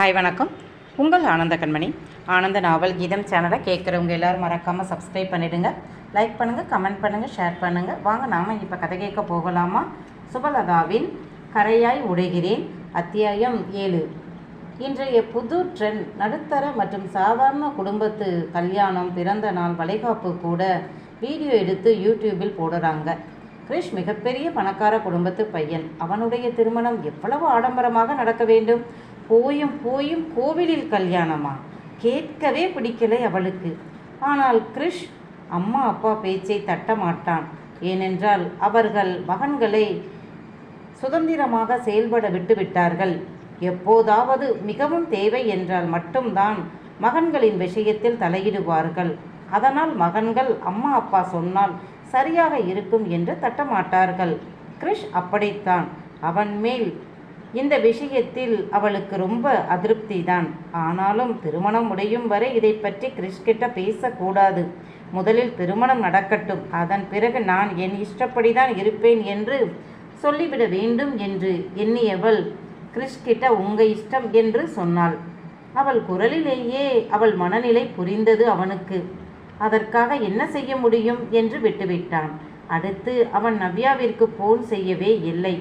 Hi வணக்கம். உங்கள் ஆனந்த கண்மணி. ஆனந்த நாவல் கீதம் சேனலை கேட்குறவங்க எல்லோரும் மறக்காமல் சப்ஸ்கிரைப் பண்ணிவிடுங்க லைக் பண்ணுங்கள் கமெண்ட் பண்ணுங்கள் ஷேர் பண்ணுங்கள் வாங்க நாம் இப்போ கதை கேட்க போகலாமா? சுபலதாவின் கரையாய் உடைகிறேன் அத்தியாயம் ஏழு. இன்றைய புது ட்ரெண்ட் நடுத்தர மற்றும் சாதாரண குடும்பத்து கல்யாணம் பிறந்த நாள் வளைகாப்பு கூட வீடியோ எடுத்து யூடியூபில் போடுறாங்க. கிரிஷ் மிகப்பெரிய பணக்கார குடும்பத்து பையன். அவனுடைய திருமணம் எவ்வளவு ஆடம்பரமாக நடக்க வேண்டும்? போயும் போயும் கோவிலில் கல்யாணமா? கேட்கவே பிடிக்கலை அவளுக்கு. ஆனால் கிருஷ் அம்மா அப்பா பேச்சை தட்ட மாட்டான் ஏனென்றால் அவர்கள் மகன்களை சுதந்திரமாக செயல்பட விட்டுவிட்டார்கள் எப்போதாவது மிகவும் தேவை என்றால் மட்டும்தான் மகன்களின் விஷயத்தில் தலையிடுவார்கள். அதனால் மகன்கள் அம்மா அப்பா சொன்னால் சரியாக இருக்கும் என்று தட்டமாட்டார்கள். கிரிஷ் அப்படித்தான். அவன் மேல் இந்த விஷயத்தில் அவளுக்கு ரொம்ப அதிருப்தி தான் ஆனாலும் திருமணம் முடியும் வரை இதை பற்றி கிரிஷ் கிட்ட பேசக்கூடாது. முதலில் திருமணம் நடக்கட்டும். அதன் பிறகு நான் என் இஷ்டப்படி தான் இருப்பேன் என்று சொல்லிவிட வேண்டும் என்று எண்ணியவள் கிறிஸ் கிட்ட உங்க இஷ்டம் என்று சொன்னாள். அவள் குரலிலேயே அவள் மனநிலை புரிந்தது அவனுக்கு. அதற்காக என்ன செய்ய முடியும்? என்று விட்டுவிட்டான். அடுத்து அவன் நவ்யாவிற்கு போன் செய்யவே இல்லை.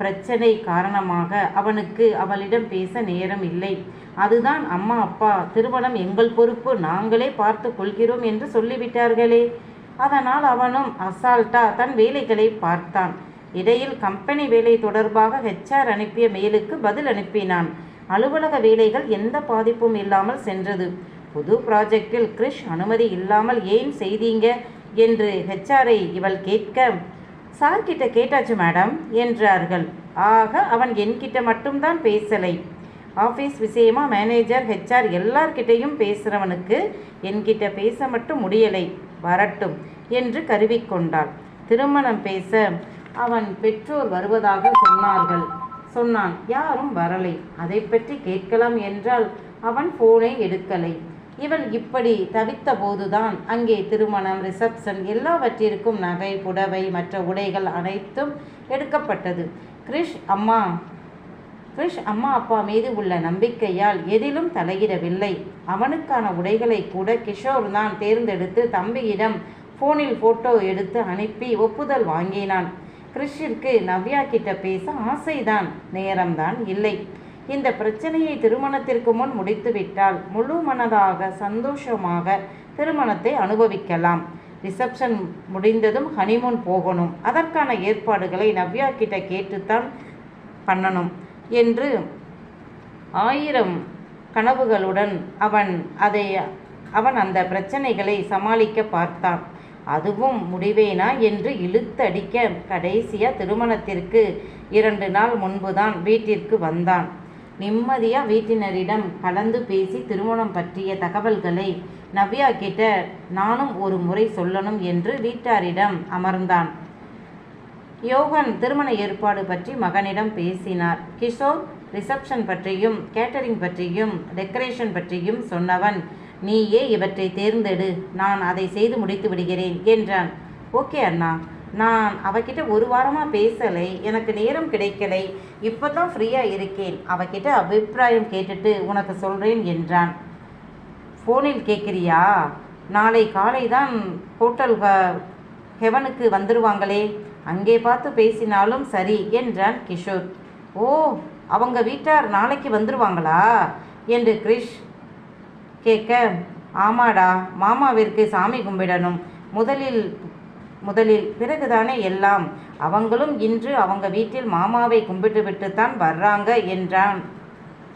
பிரச்சனை காரணமாக அவனுக்கு அவளிடம் பேச நேரம் இல்லை. அதுதான் அம்மா அப்பா திருமணம் எங்கள் பொறுப்பு. நாங்களே பார்த்து கொள்கிறோம் என்று சொல்லிவிட்டார்களே. அதனால் அவனும் அசால்ட்டா தன் வேலைகளை பார்த்தான். இடையில் கம்பெனி வேலை தொடர்பாக ஹெச்ஆர் அனுப்பிய மெயிலுக்கு பதில் அனுப்பினான். அலுவலக வேலைகள் எந்த பாதிப்பும் இல்லாமல் சென்றது. புது ப்ராஜெக்டில் கிறிஷ் அனுமதி இல்லாமல் ஏன் செய்தீங்க? என்று ஹெச்ஆரை இவள் கேட்க சார்கிட்ட கேட்டாச்சு மேடம் என்றார்கள். ஆக அவன் என்கிட்ட மட்டும்தான் பேசலை. ஆஃபீஸ் விஷயமா மேனேஜர் ஹெச்ஆர் எல்லார்கிட்டையும் பேசுகிறவனுக்கு என்கிட்ட பேச மட்டும் முடியலை. வரட்டும் என்று கருவிக்கொண்டாள் திருமணம் பேச அவன் பெற்றோர் வருவதாக சொன்னார்கள். சொன்னான் யாரும் வரலை. அதை பற்றி கேட்கலாம் என்றால் அவன் போனை எடுக்கலை. இவள் இப்படி தவித்த போதுதான் அங்கே திருமணம் ரிசப்ஷன் எல்லாவற்றிற்கும் நகை புடவை மற்ற உடைகள் அனைத்தும் எடுக்கப்பட்டது. கிரிஷ் அம்மா கிரிஷ் அம்மா அப்பா மீது உள்ள நம்பிக்கையால் எதிலும் தலையிடவில்லை. அவனுக்கான உடைகளை கூட கிஷோர் தான் தேர்ந்தெடுத்து தம்பியிடம் ஃபோனில் ஃபோட்டோ எடுத்து அனுப்பி ஒப்புதல் வாங்கினான். கிறிஷிற்கு நவ்யா கிட்ட பேச ஆசைதான் நேரம்தான் இல்லை. இந்த பிரச்சனையை திருமணத்திற்கு முன் முடித்துவிட்டால் முழு மனதாக சந்தோஷமாக திருமணத்தை அனுபவிக்கலாம். ரிசப்ஷன் முடிந்ததும் ஹனிமூன் போகணும். அதற்கான ஏற்பாடுகளை நவ்யா கிட்ட கேட்டுத்தான் பண்ணணும் என்று ஆயிரம் கனவுகளுடன் அவன் அதை அவன் அந்த பிரச்சனைகளை சமாளிக்க பார்த்தான். அதுவும் முடிவேனா என்று இழுத்தடிக்க கடைசியாக திருமணத்திற்கு இரண்டு நாள் முன்புதான் வீட்டிற்கு வந்தான். நிம்மதியா வீட்டினரிடம் கலந்து பேசி திருமணம் பற்றிய தகவல்களை நவ்யா கிட்ட நானும் ஒரு முறை சொல்லணும் என்று வீட்டாரிடம் அமர்ந்தான். யோகன் திருமண ஏற்பாடு பற்றி மகனிடம் பேசினார். கிஷோர் ரிசப்ஷன் பற்றியும் கேட்டரிங் பற்றியும் டெக்கரேஷன் பற்றியும் சொன்னவன் நீயே இவற்றை தேர்ந்தெடு நான் அதை செய்து முடித்து விடுகிறேன் என்றான். ஓகே அண்ணா. நான் அவகிட்ட ஒரு வாரமாக பேசலை எனக்கு நேரம் கிடைக்கலை இப்போ தான் ஃப்ரீயாக இருக்கேன். அவகிட்ட அபிப்பிராயம் கேட்டுட்டு உனக்கு சொல்கிறேன் என்றான். ஃபோனில் கேட்குறியா? நாளை காலை தான் ஹோட்டல் ஹெவனுக்கு வந்துடுவாங்களே அங்கே பார்த்து பேசினாலும் சரி என்றான் கிஷோர். ஓ அவங்க வீட்டார் நாளைக்கு வந்துருவாங்களா? என்று கிரிஷ் கேட்க ஆமாடா மாமாவிற்கு சாமி கும்பிடணும். முதலில் முதலில் பிறகுதானே எல்லாம். அவங்களும் இன்று அவங்க வீட்டில் மாமாவை கும்பிட்டு விட்டுத்தான் வர்றாங்க என்றான்.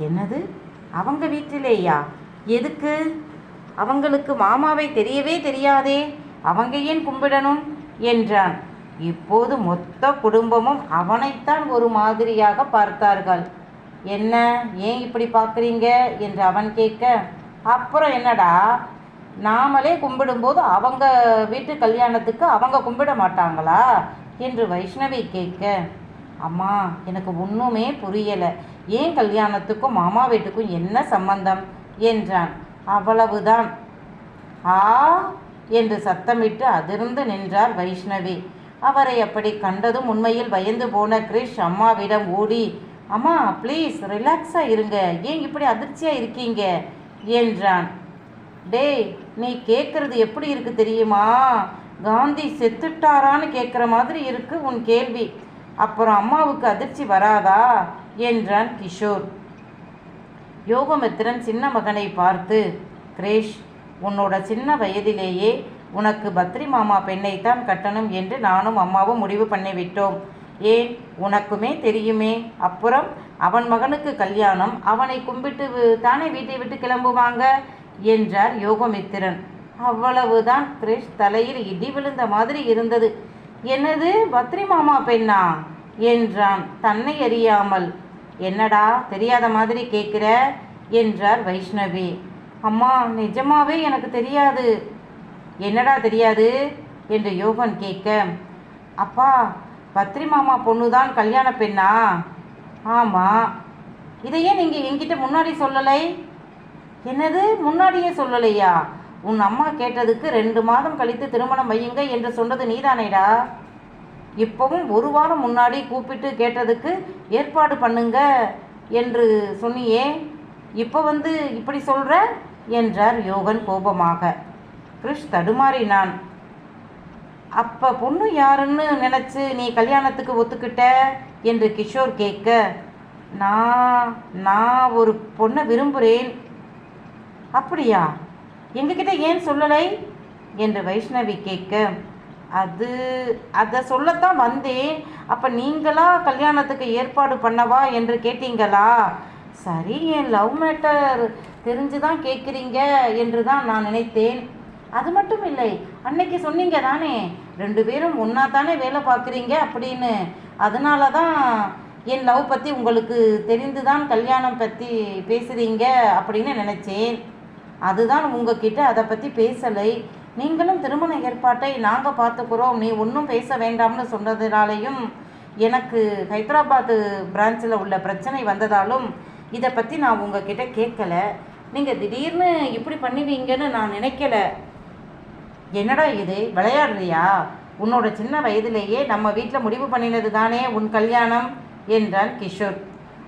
என்னது? அவங்க வீட்டிலேயா? எதுக்கு? அவங்களுக்கு மாமாவை தெரியவே தெரியாதே. அவங்க ஏன் கும்பிடணும்? என்றான். இப்போது மொத்த குடும்பமும் அவனைத்தான் ஒரு மாதிரியாக பார்த்தார்கள். என்ன? ஏன் இப்படி பார்க்குறீங்க? என்று அவன் கேட்க அப்புறம் என்னடா? நாமளே கும்பிடும்போது அவங்க வீட்டு கல்யாணத்துக்கு அவங்க கும்பிட மாட்டாங்களா? என்று வைஷ்ணவி கேட்க அம்மா எனக்கு ஒன்றுமே புரியலை. ஏன் கல்யாணத்துக்கும் மாமா வீட்டுக்கும் என்ன சம்பந்தம்? என்றான். அவ்வளவுதான். ஆ? என்று சத்தமிட்டு அதிர்ந்து நின்றார் வைஷ்ணவி. அவரை அப்படி கண்டதும் உண்மையில் பயந்து போன கிரிஷ் அம்மாவிடம் ஓடி அம்மா ப்ளீஸ் ரிலாக்ஸாக இருங்க. ஏன் இப்படி அதிர்ச்சியாக இருக்கீங்க? என்றான். டேய் நீ கேட்குறது எப்படி இருக்கு தெரியுமா? காந்தி செத்துட்டாரான்னு கேட்குற மாதிரி இருக்கு உன் கேள்வி. அப்புறம் அம்மாவுக்கு அதிர்ச்சி வராதா? என்றான் கிஷோர். யோகமித்திரன் சின்ன மகனை பார்த்து கிரேஷ் உன்னோட சின்ன வயதிலேயே உனக்கு பத்ரி மாமா பெண்ணைத்தான் கட்டணும் என்று நானும் அம்மாவும் முடிவு பண்ணிவிட்டோம். ஏன்? உனக்குமே தெரியுமே. அப்புறம் அவன் மகனுக்கு கல்யாணம் அவனை கும்பிட்டு தானே வீட்டை விட்டு கிளம்புவாங்க? என்றார் யோகமித்திரன். அவ்வளவுதான் கிரிஷ் தலையில் இடி விழுந்த மாதிரி இருந்தது. என்னது? பத்ரி மாமா பெண்ணா? என்றான். தன்னை அறியாமல். என்னடா? தெரியாத மாதிரி கேட்குற? என்றார் வைஷ்ணவி. அம்மா நிஜமாவே எனக்கு தெரியாது. என்னடா தெரியாது? என்று யோகன் கேட்க. அப்பா பத்ரி மாமா பொண்ணு தான் கல்யாண பெண்ணா? ஆமாம் இதையே நீங்கள் என்கிட்ட முன்னாடி சொல்லலை? என்னது? முன்னாடியே சொல்லலையா? உன் அம்மா கேட்டதுக்கு ரெண்டு மாதம் கழித்து திருமணம் வையுங்க என்று சொன்னது நீதானேடா? இப்போவும் ஒரு வாரம் முன்னாடி கூப்பிட்டு கேட்டதுக்கு ஏற்பாடு பண்ணுங்க என்று சொன்னியே. இப்போ வந்து இப்படி சொல்கிற என்றார் யோகன் கோபமாக. கிருஷ் தடுமாறினான். அப்போ பொண்ணு யாருன்னு நினச்சி நீ கல்யாணத்துக்கு ஒத்துக்கிட்ட? என்று கிஷோர் கேட்க நான் நான் ஒரு பொண்ணை விரும்புகிறேன் அப்படியா? எங்ககிட்ட ஏன் சொல்லலை? என்று வைஷ்ணவி கேட்க அது அதை சொல்லத்தான் வந்தேன். அப்போ நீங்களா கல்யாணத்துக்கு ஏற்பாடு பண்ணவா? என்று கேட்டீங்களா? சரி என் லவ் மேட்டர் தெரிஞ்சு தான் கேட்குறீங்க என்று தான் நான் நினைத்தேன். அது மட்டும் இல்லை அன்னைக்கு சொன்னீங்க தானே ரெண்டு பேரும் ஒன்றா தானே வேலை பார்க்குறீங்க? அப்படின்னு. அதனால தான் என் லவ் பற்றி உங்களுக்கு தெரிந்து தான் கல்யாணம் பற்றி பேசுகிறீங்க அப்படின்னு நினச்சேன். அதுதான் உங்ககிட்ட அதை பற்றி பேசலை. நீங்களும் திருமண ஏற்பாட்டை நாங்கள் பார்த்துக்குறோம். நீ ஒன்றும் பேச வேண்டாம்னு சொன்னதுனாலையும் எனக்கு ஹைதராபாத்து பிரான்ச்சில் உள்ள பிரச்சனை வந்ததாலும் இதை பற்றி நான் உங்ககிட்ட கேட்கல. நீங்கள் திடீர்னு இப்படி பண்ணுவீங்கன்னு நான் நினைக்கல. என்னடா இது? விளையாடுறியா? உன்னோட சின்ன வயதிலேயே நம்ம வீட்டில் முடிவு பண்ணினது தானே உன் கல்யாணம்? என்றான் கிஷோர்.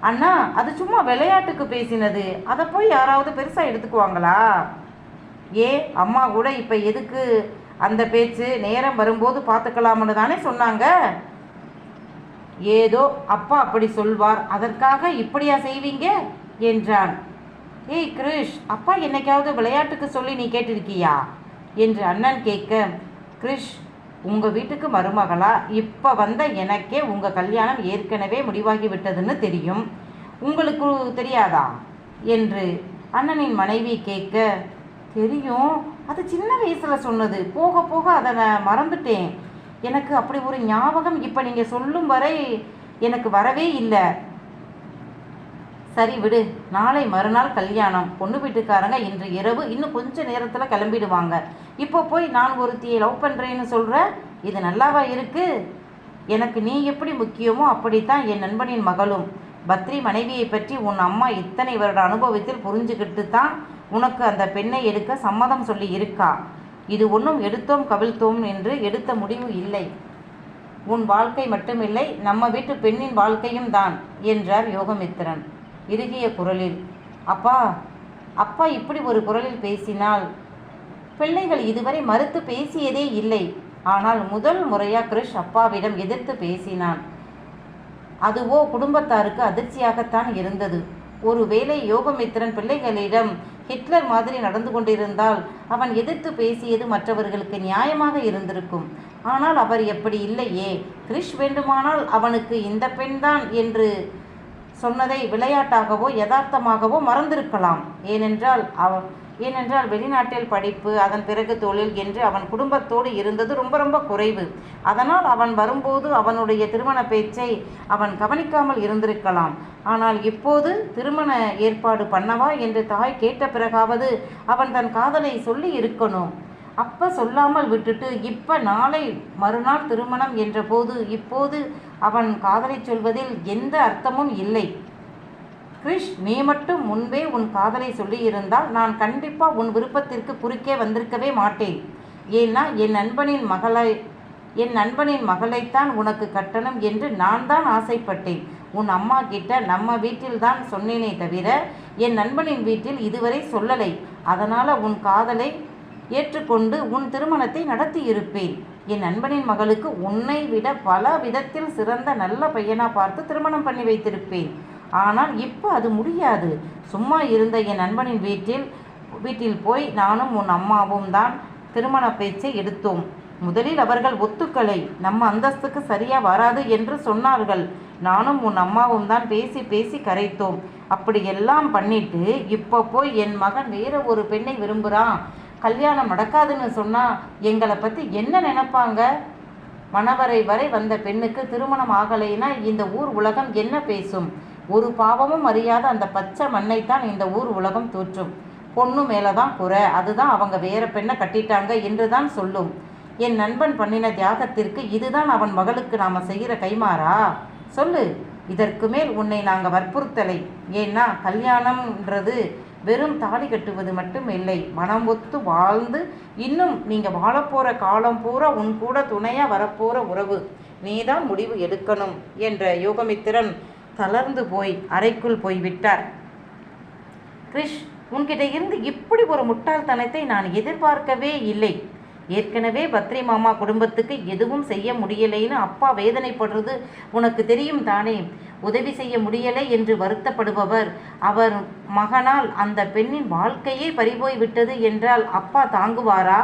அண்ணா அது சும்மா விளையாட்டுக்கு பேசினது. அதை போய் யாராவது பெருசாக எடுத்துக்குவாங்களா? ஏ அம்மா கூட இப்போ எதுக்கு அந்த பேச்சு? நேரம் வரும்போது பார்த்துக்கலாம்னு தானே சொன்னாங்க. ஏதோ அப்பா அப்படி சொல்வார். அதற்காக இப்படியா செய்வீங்க? என்றான். ஏய் கிருஷ் அப்பா என்னைக்காவது விளையாட்டுக்கு சொல்லி நீ கேட்டிருக்கியா? என்று அண்ணன் கேட்க கிருஷ் உங்கள் வீட்டுக்கு மருமகளா? இப்போ வந்த எனக்கே உங்கள் கல்யாணம் ஏற்கனவே முடிவாகி விட்டதுன்னு தெரியும். உங்களுக்கு தெரியாதா? என்று அண்ணனின் மனைவி கேட்க தெரியும். அது சின்ன வயசில் சொன்னது. போக போக அதை நான் மறந்துட்டேன். எனக்கு அப்படி ஒரு ஞாபகம் இப்போ நீங்கள் சொல்லும் வரை எனக்கு வரவே இல்லை. சரி விடு. நாளை மறுநாள் கல்யாணம். பொண்ணு வீட்டுக்காரங்க இன்று இரவு இன்னும் கொஞ்ச நேரத்தில் கிளம்பிடுவாங்க. இப்போ போய் நான் ஒருத்தியை லவ் பண்ணுறேன்னு சொல்கிற இது நல்லாவா இருக்கு? எனக்கு நீ எப்படி முக்கியமோ அப்படித்தான் என் நண்பனின் மகளும். பத்ரி மனைவியை பற்றி உன் அம்மா இத்தனை வருட அனுபவத்தில் புரிஞ்சுக்கிட்டு தான் உனக்கு அந்த பெண்ணை எடுக்க சம்மதம் சொல்லி இருக்கா? இது ஒன்றும் எடுத்தோம் கவிழ்த்தோம் என்று எடுத்த முடிவு இல்லை. உன் வாழ்க்கை மட்டுமில்லை நம்ம வீட்டு பெண்ணின் வாழ்க்கையும் தான் என்றார் யோகமித்திரன். இறுகிய குரலில் அப்பா அப்பா இப்படி ஒரு குரலில் பேசினால்? பிள்ளைகள் இதுவரை மறுத்து பேசியதே இல்லை. ஆனால் முதல் முறையாக கிருஷ் அப்பாவிடம் எதிர்த்து பேசினான். அதுவோ குடும்பத்தாருக்கு அதிர்ச்சியாகத்தான் இருந்தது. ஒருவேளை யோகமித்திரன் பிள்ளைகளிடம் ஹிட்லர் மாதிரி நடந்து கொண்டிருந்தால் அவன் எதிர்த்து பேசியது மற்றவர்களுக்கு நியாயமாக இருந்திருக்கும். ஆனால் அவர் எப்படி இல்லையே. கிரிஷ் வேண்டுமானால் அவனுக்கு இந்த பெண்தான் என்று சொன்னதை விளையாட்டாகவோ யதார்த்தமாகவோ மறந்திருக்கலாம். ஏனென்றால் அவன் ஏனென்றால் வெளிநாட்டில் படிப்பு அதன் பிறகு தொழில் என்று அவன் குடும்பத்தோடு இருந்தது ரொம்ப ரொம்ப குறைவு. அதனால் அவன் வரும்போது அவனுடைய திருமண பேச்சை அவன் கவனிக்காமல் இருந்திருக்கலாம். ஆனால் இப்போது திருமண ஏற்பாடு பண்ணவா? என்று தாய் கேட்ட பிறகாவது அவன் தன் காதலை சொல்லி இருக்கணும். அப்போ சொல்லாமல் விட்டுட்டு இப்போ நாளை மறுநாள் திருமணம் என்றபோது இப்போது அவன் காதலை சொல்வதில் எந்த அர்த்தமும் இல்லை. கிரிஷ் நீ மட்டும் முன்பே உன் காதலை சொல்லியிருந்தால் நான் கண்டிப்பாக உன் விருப்பத்திற்கு குறுக்கே வந்திருக்கவே மாட்டேன். ஏன்னா என் நண்பனின் மகளை என் நண்பனின் மகளைத்தான் உனக்கு கட்டணம் என்று நான் தான் ஆசைப்பட்டேன். உன் அம்மா கிட்ட நம்ம வீட்டில் தான் சொன்னேனே தவிர என் நண்பனின் வீட்டில் இதுவரை சொல்லலை. அதனால் உன் காதலை ஏற்றுக்கொண்டு உன் திருமணத்தை நடத்தி இருப்பேன் என் நண்பனின் மகளுக்கு உன்னை விட பல விதத்தில் சிறந்த நல்ல பையனா பார்த்து திருமணம் பண்ணி வைத்திருப்பேன். ஆனால் இப்போ அது முடியாது. சும்மா இருந்த என் நண்பனின் வீட்டில் வீட்டில் போய் நானும் உன் அம்மாவும் தான் திருமண பேச்சை எடுத்தோம். முதலில் அவர்கள் ஒத்துக்களை நம்ம அந்தஸ்துக்கு சரியா வராது என்று சொன்னார்கள். நானும் உன் அம்மாவும் தான் பேசி பேசி கரைத்தோம். அப்படி எல்லாம் பண்ணிட்டு இப்போ போய் என் மகன் வேற ஒரு பெண்ணை விரும்புகிறான் கல்யாணம் நடக்காதுன்னு சொன்னால் எங்களை பற்றி என்ன நினைப்பாங்க? மணவரை வரை வந்த பெண்ணுக்கு திருமணம் ஆகலைன்னா இந்த ஊர் உலகம் என்ன பேசும்? ஒரு பாவமும் அறியாத அந்த பச்சை மண்ணைத்தான் இந்த ஊர் உலகம் தோற்றும். பொண்ணு மேலே தான் குறை. அதுதான் அவங்க வேற பெண்ணை கட்டிட்டாங்க என்று தான் சொல்லும். என் நண்பன் பண்ணின தியாகத்திற்கு இதுதான் அவன் மகளுக்கு நாம் செய்கிற கைமாறா? சொல்லு. இதற்கு மேல் உன்னை நாங்கள் வற்புறுத்தலை. ஏன்னா கல்யாணம்ன்றது வெறும் தாலி கட்டுவது மட்டும் இல்லை. மனம் ஒத்து வாழ்ந்து இன்னும் நீங்கள் வாழப்போகிற காலம் பூரா உன் கூட துணையாக வரப்போகிற உறவு. நீதான் முடிவு எடுக்கணும் என்ற யோகமித்திரன் தளர்ந்து போய் அறைக்குள் போய் விட்டார் கிரிஷ் உன்கிட்ட இருந்து இப்படி ஒரு முட்டாள்தனத்தை நான் எதிர்பார்க்கவே இல்லை. ஏற்கனவே பத்ரி மாமா குடும்பத்துக்கு எதுவும் செய்ய முடியலைன்னு அப்பா வேதனைப்படுறது உனக்கு தெரியும் தானே? உதவி செய்ய முடியலை என்று வருத்தப்படுபவர். அவர் மகனால் அந்த பெண்ணின் வாழ்க்கையே பறிபோய் விட்டது என்றால் அப்பா தாங்குவாரா?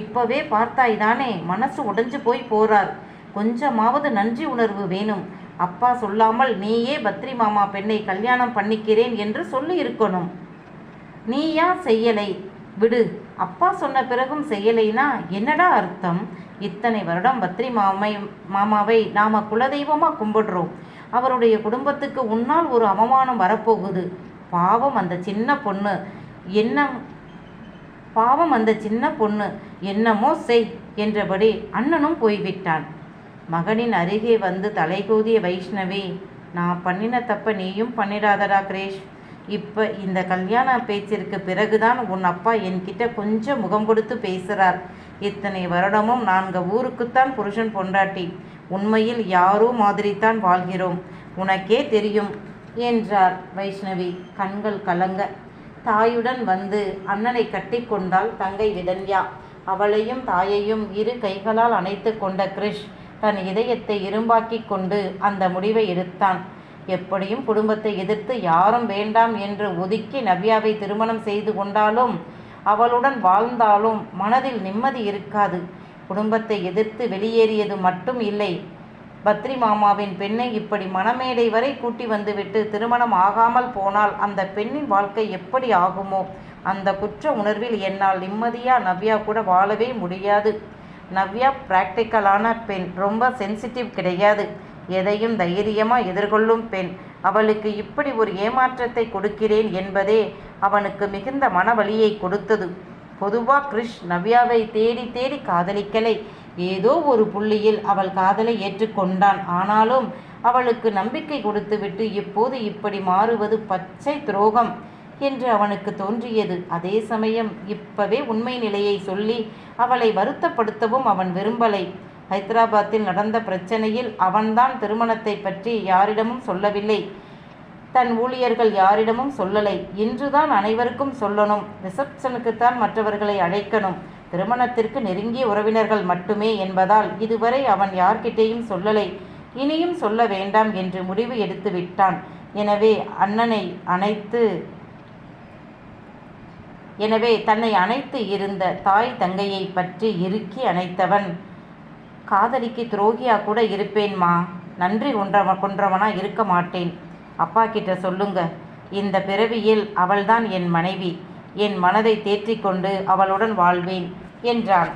இப்பவே பார்த்தாய் தானே மனசு உடைஞ்சு போய் போறார். கொஞ்சமாவது நன்றி உணர்வு வேணும். அப்பா சொல்லாமல் நீயே பத்ரி மாமா பெண்ணை கல்யாணம் பண்ணிக்கிறேன் என்று சொல்லி இருக்கணும் நீயா செய்யலை? விடு. அப்பா சொன்ன பிறகும் செய்யலைனா என்னடா அர்த்தம்? இத்தனை வருடம் பத்ரி மாமை மாமாவை நாம குலதெய்வமாக கும்பிடுறோம். அவருடைய குடும்பத்துக்கு உன்னால் ஒரு அவமானம் வரப்போகுது. பாவம் அந்த சின்ன பொண்ணு. என்ன பாவம் அந்த சின்ன பொண்ணு. என்னமோ செய் என்றபடி அண்ணனும் போய்விட்டான். மகனின் அருகே வந்து தலைகூதிய வைஷ்ணவி நான் பண்ணின தப்ப நீயும் பண்ணிடாதடா கிரேஷ். இப்போ இந்த கல்யாண பேச்சிற்கு பிறகுதான் உன் அப்பா என்கிட்ட கொஞ்சம் முகம் கொடுத்து பேசுகிறார் இத்தனை வருடமும் நான்கு ஊருக்குத்தான் புருஷன் பொண்டாட்டி. உண்மையில் யாரோ மாதிரித்தான் வாழ்கிறோம். உனக்கே தெரியும் என்றார் வைஷ்ணவி. கண்கள் கலங்க. தாயுடன் வந்து அண்ணனை கட்டிக்கொண்டாள் தங்கை விதன்யா அவளையும் தாயையும் இரு கைகளால் அணைத்து கொண்ட கிரிஷ் தன் இதயத்தை இரும்பாக்கி கொண்டு அந்த முடிவை எடுத்தான். எப்படியும் குடும்பத்தை எதிர்த்து யாரும் வேண்டாம் என்று ஒதுக்கி நவ்யாவை திருமணம் செய்து கொண்டாலும் அவளுடன் வாழ்ந்தாலும் மனதில் நிம்மதி இருக்காது. குடும்பத்தை எதிர்த்து வெளியேறியது மட்டும் இல்லை. பத்ரி மாமாவின் பெண்ணை இப்படி மணமேடை வரை கூட்டி வந்துவிட்டு திருமணம் ஆகாமல் போனால் அந்த பெண்ணின் வாழ்க்கை எப்படி ஆகுமோ? அந்த குற்ற உணர்வில் என்னால் நிம்மதியா நவ்யா கூட வாழவே முடியாது. நவ்யா பிராக்டிக்கலான பெண் ரொம்ப சென்சிட்டிவ் கிடையாது. எதையும் தைரியமாக எதிர்கொள்ளும் பெண். அவளுக்கு இப்படி ஒரு ஏமாற்றத்தை கொடுக்கிறேன் என்பதே அவனுக்கு மிகுந்த மனவழியை கொடுத்தது. பொதுவாக கிருஷ் நவ்யாவை தேடி தேடி காதலிக்கலை. ஏதோ ஒரு புள்ளியில் அவள் காதலை ஏற்றுக்கொண்டான். ஆனாலும் அவளுக்கு நம்பிக்கை கொடுத்துவிட்டு இப்போது இப்படி மாறுவது பச்சை துரோகம் என்று அவனுக்கு தோன்றியது. அதே சமயம் இப்பவே உண்மை நிலையை சொல்லி அவளை வருத்தப்படுத்தவும் அவன் விரும்பலை. ஹைதராபாத்தில் நடந்த பிரச்சனையில் அவன்தான் திருமணத்தை பற்றி யாரிடமும் சொல்லவில்லை. தன் ஊழியர்கள் யாரிடமும் சொல்லலை. இன்றுதான் அனைவருக்கும் சொல்லணும். ரிசப்ஷனுக்குத்தான் மற்றவர்களை அழைக்கணும். திருமணத்திற்கு நெருங்கிய உறவினர்கள் மட்டுமே என்பதால் இதுவரை அவன் யார்கிட்டேயும் சொல்லலை. இனியும் சொல்ல வேண்டாம் என்று முடிவு எடுத்து விட்டான். எனவே அண்ணனை அணைத்து எனவே தன்னை அணைத்து இருந்த தாய் தங்கையை பற்றி இறுக்கி அணைத்தவன் காதலிக்கு துரோகியா கூட இருப்பேன்மா. நன்றி கொன்றவ கொன்றவனா இருக்க மாட்டேன். அப்பா கிட்ட சொல்லுங்க. இந்த பிறவியில் அவள்தான் என் மனைவி. என் மனதை தேற்றிக்கொண்டு அவளுடன் வாழ்வேன் என்றான்.